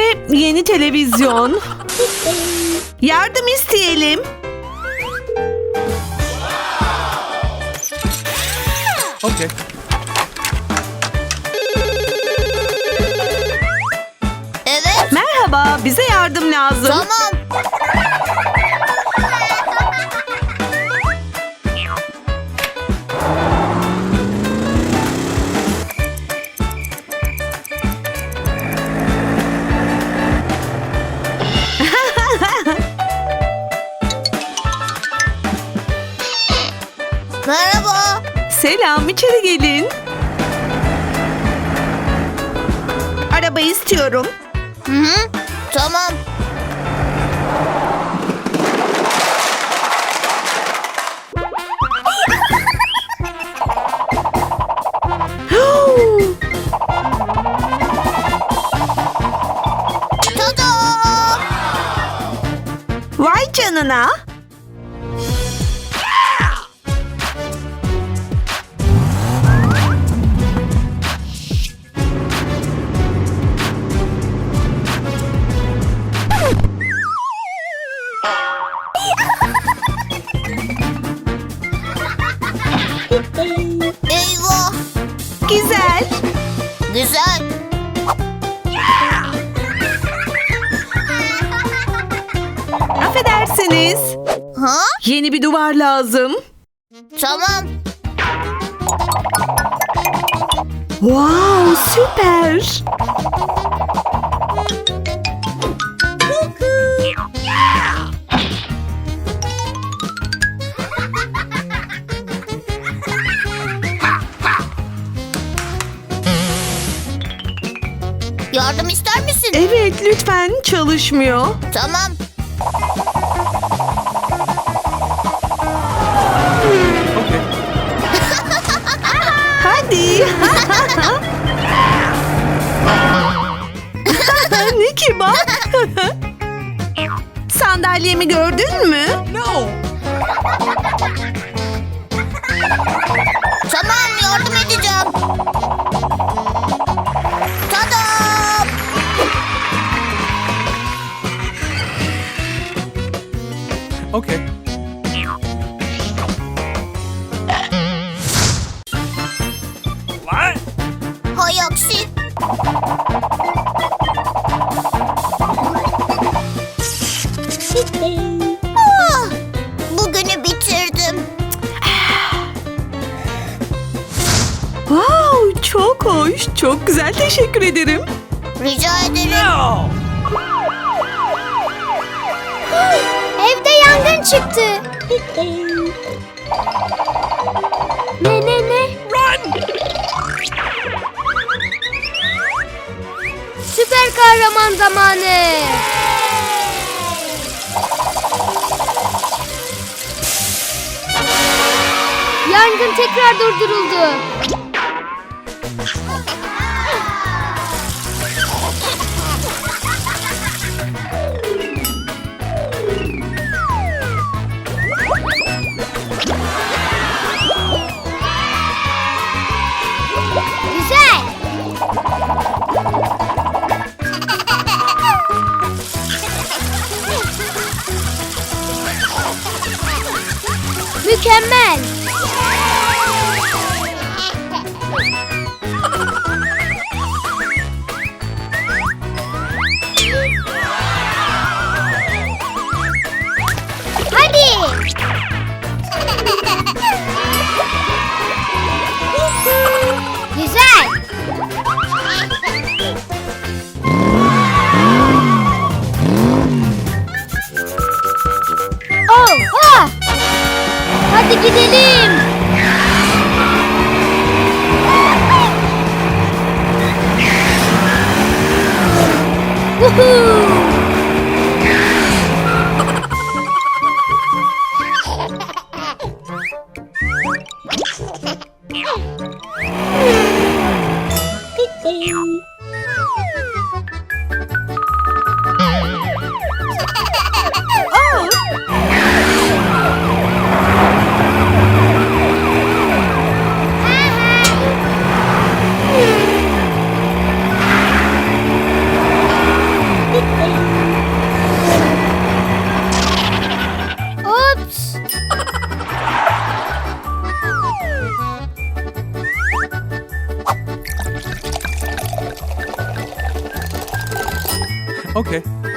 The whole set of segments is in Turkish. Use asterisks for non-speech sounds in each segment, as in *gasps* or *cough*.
ve yeni televizyon. Yardım isteyelim. Okay. Evet. Merhaba, bize yardım lazım. Tamam. İstiyorum. Hı hı. Tamam. *gasps* Vay canına. Ha? Yeni bir duvar lazım. Tamam. Wow, süper. Yardım ister misin? Evet, lütfen çalışmıyor. Tamam. Sandalyemi gördün mü? No. Ah, Bugünü bitirdim. Wow, çok hoş. Çok güzel. Teşekkür ederim. Rica ederim. Evde yangın çıktı. ne ne ne? Run! Süper kahraman zamanı. Yangın tekrar durduruldu. Hadi gidelim. Woohoo! Okay.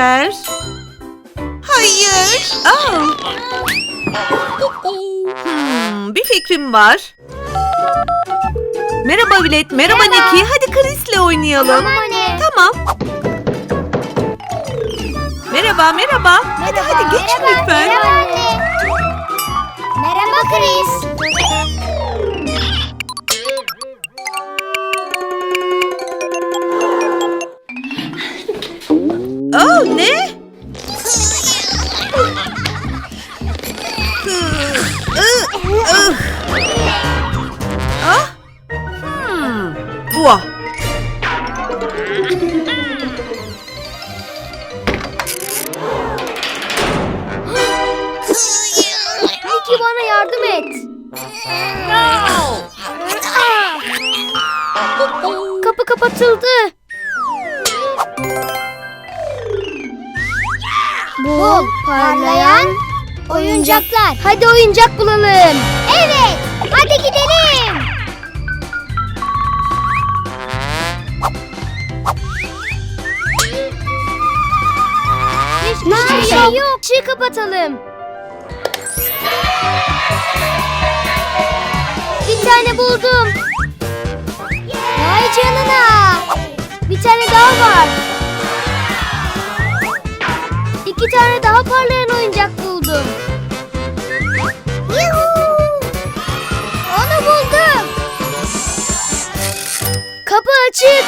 Ver. Hayır. Aa. Hmm, bir fikrim var. Merhaba Bilet, merhaba, Merhaba. Niki. Hadi Chris'le oynayalım. Tamam anne. Tamam. Merhaba, merhaba. Hadi hadi geç Merhaba, lütfen. Merhaba anne. Merhaba Chris. Oh ne? Ah? Hmm. Vah. Niki bana yardım et. Kapı kapatıldı. Bu parlayan oyuncaklar. Hadi oyuncak bulalım. Evet. Hadi gidelim. Hiçbir şey yok. yok. Işığı kapatalım. Bir tane buldum. Vay canına. Bir tane daha var. İki tane daha parlayan oyuncak buldum. Onu buldum. Kapı açık.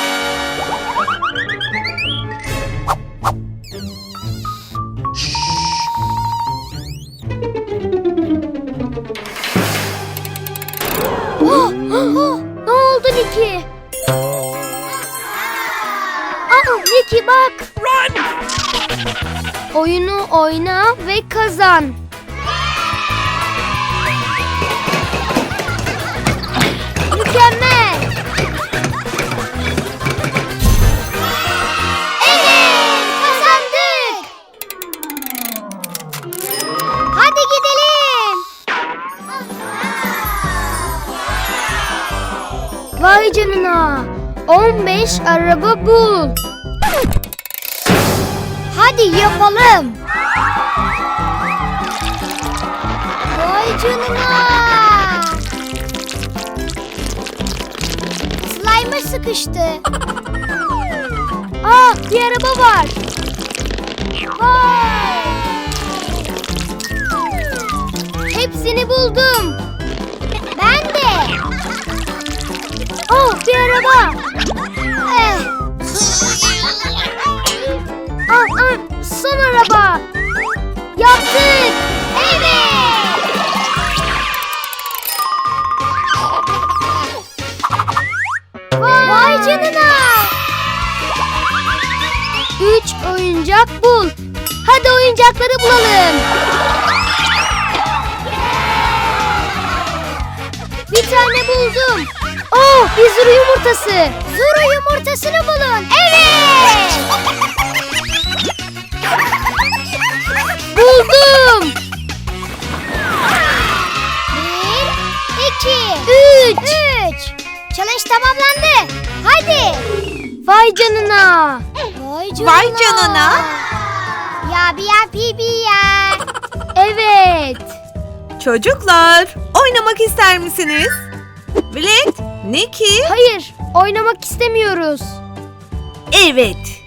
Oyunu oyna ve kazan. Mükemmel. Evet, kazandık. Hadi gidelim. Vay canına. 15 araba bul. Hadi yapalım. Vay canına. Slime'a sıkıştı. Aa bir araba var. Vay. Hepsini buldum. Üç oyuncak bul. Hadi oyuncakları bulalım. Bir tane buldum. Oh, bir zuru yumurtası. Zuru yumurtasını bulun. Evet. Buldum. Bir, iki, üç. Üç. Challenge tamamlandı. Hadi. Vay canına. Canına. Vay canına. Ya bir ya pipi ya. Evet. Çocuklar oynamak ister misiniz? Vlad, Nikki. Hayır, oynamak istemiyoruz. Evet.